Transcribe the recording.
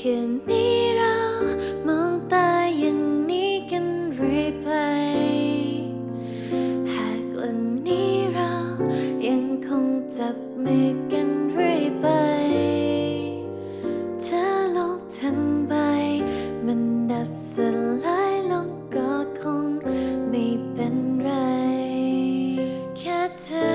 ค่นี้เรามองตาอย่างนี้กันเรื่อยไป หากวันนี้เรายังคงจับมือกันเรื่อยไป เธอโลกทั้งใบ มันดับสลายลงก็คงไม่เป็นไร แค่เธอ